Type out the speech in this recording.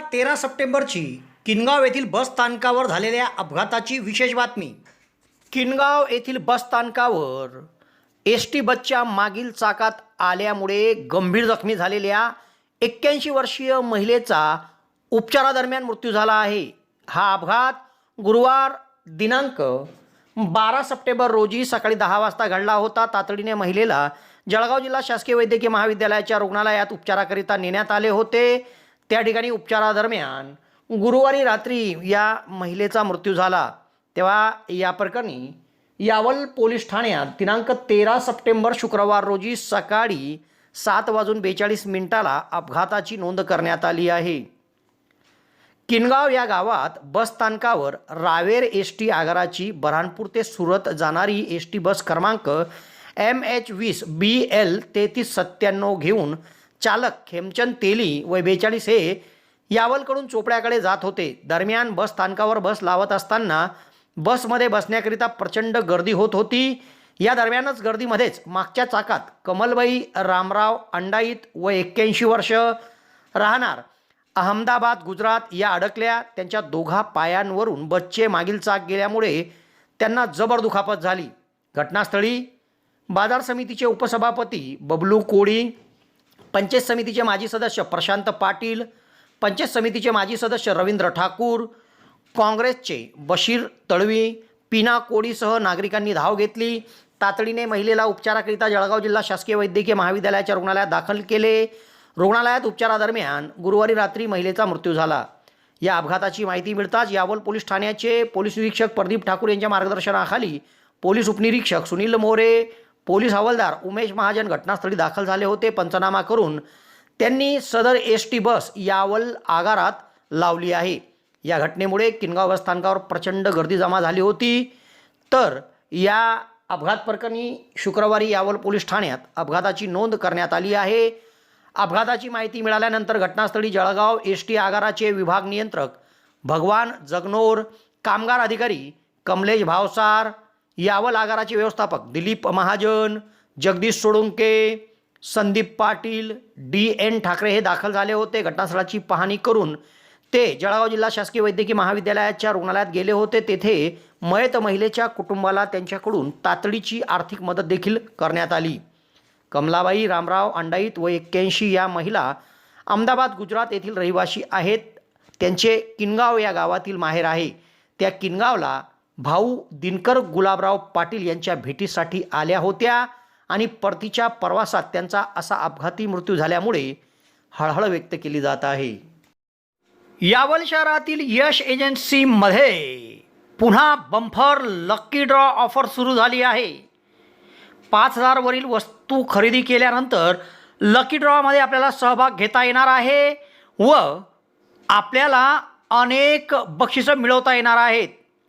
तेरा सप्टेंबरची किनगाव येथील बस स्थानकावर झालेल्या अपघाताची विशेष बातमी. किनगाव येथील बस स्थानकावर एस टी बसच्या मागील चाकात आल्यामुळे गंभीर जखमी झालेल्या एक्क्याऐंशी वर्षीय महिलेचा उपचारादरम्यान मृत्यू झाला आहे. हा अपघात गुरुवार दिनांक बारा सप्टेंबर रोजी सकाळी दहा वाजता घडला होता. तातडीने महिलेला जळगाव जिल्हा शासकीय वैद्यकीय महाविद्यालयाच्या रुग्णालयात उपचाराकरिता नेण्यात आले होते. त्या ठिकाणी उपचारादरम्यान गुरुवारी रात्री या महिलेचा मृत्यू झाला. तेव्हा या प्रकरणी यावल पोलीस ठाण्यात दिनांक तेरा सप्टेंबर शुक्रवार रोजी सकाळी सात वाजून बेचाळीस मिनिटाला अपघाताची नोंद करण्यात आली आहे. किनगाव या गावात बस स्थानकावर रावेर एस टी आगाराची बऱ्हाणपूर ते सुरत जाणारी एस टी बस क्रमांक एम एच वीस बी एल तेहतीस सत्त्याण्णव घेऊन चालक खेमचंद तेली व बेचाळीस हे यावलकडून चोपड्याकडे जात होते. दरम्यान बस स्थानकावर बस लावत असताना बसमध्ये बसण्याकरिता प्रचंड गर्दी होत होती. या दरम्यानच गर्दीमध्येच मागच्या चाकात कमलबाई रामराव अंडाईत व एक्क्याऐंशी वर्ष राहणार. अहमदाबाद गुजरात या अडकल्या त्यांच्या दोघा पायांवरून बसचे मागील चाक गेल्यामुळे त्यांना जबर दुखापत झाली. घटनास्थळी बाजार समितीचे उपसभापती बबलू कोळी पंचायत समितीचे माजी सदस्य प्रशांत पाटील पंचायत समितीचे माजी सदस्य रवींद्र ठाकूर काँग्रेसचे बशीर तळवी पिना कोडीसह नागरिकांनी धाव घेतली. तातडीने महिलेला उपचाराकरिता जळगाव जिल्हा शासकीय वैद्यकीय महाविद्यालयाच्या रुग्णालयात दाखल केले. रुग्णालयात उपचारादरम्यान गुरुवारी रात्री महिलेचा मृत्यू झाला. या अपघाताची माहिती मिळताच यावल पोलीस ठाण्याचे पोलीस निरीक्षक प्रदीप ठाकूर यांच्या मार्गदर्शनाखाली पोलीस उपनिरीक्षक सुनील मोरे पोलीस हवालदार उमेश महाजन घटनास्थळी दाखल झाले होते. पंचनामा करून त्यांनी सदर एस टी बस यावल आगारात लावली आहे. या घटनेमुळे किनगाव बस स्थानकावर प्रचंड गर्दी जमा झाली होती. तर या अपघात प्रकरणी शुक्रवारी यावल पोलीस ठाण्यात अपघाताची नोंद करण्यात आली आहे. अपघाताची माहिती मिळाल्यानंतर घटनास्थळी जळगाव एस टी आगाराचे विभाग नियंत्रक भगवान जगनोर कामगार अधिकारी कमलेश भावसार यावल आगाराचे व्यवस्थापक दिलीप महाजन जगदीश सोळुंके संदीप पाटील डी एन ठाकरे हे दाखल झाले होते. घटनास्थळाची पाहणी करून ते जळगाव जिल्हा शासकीय वैद्यकीय महाविद्यालयाच्या रुग्णालयात गेले होते. तेथे मयत महिलेच्या कुटुंबाला त्यांच्याकडून तातडीची आर्थिक मदत देखील करण्यात आली. कमलाबाई रामराव अंडाईत व एक्क्याऐंशी या महिला अहमदाबाद गुजरात येथील रहिवासी आहेत. त्यांचे किनगाव या गावातील माहेर आहे. त्या किनगावला भाऊ दिनकर गुलाबराव पाटील यांच्या भेटीसाठी आल्या होत्या आणि परतीच्या प्रवासात त्यांचा असा अपघाती मृत्यू झाल्यामुळे हळहळ व्यक्त केली जात आहे. यावल शहरातील यश एजन्सीमध्ये पुन्हा बंफर लक्की ड्रॉ ऑफर सुरू झाली आहे. पाच हजारवरील वस्तू खरेदी केल्यानंतर लकी ड्रॉमध्ये आपल्याला सहभाग घेता येणार आहे व आपल्याला अनेक बक्षिसं मिळवता येणार आहेत.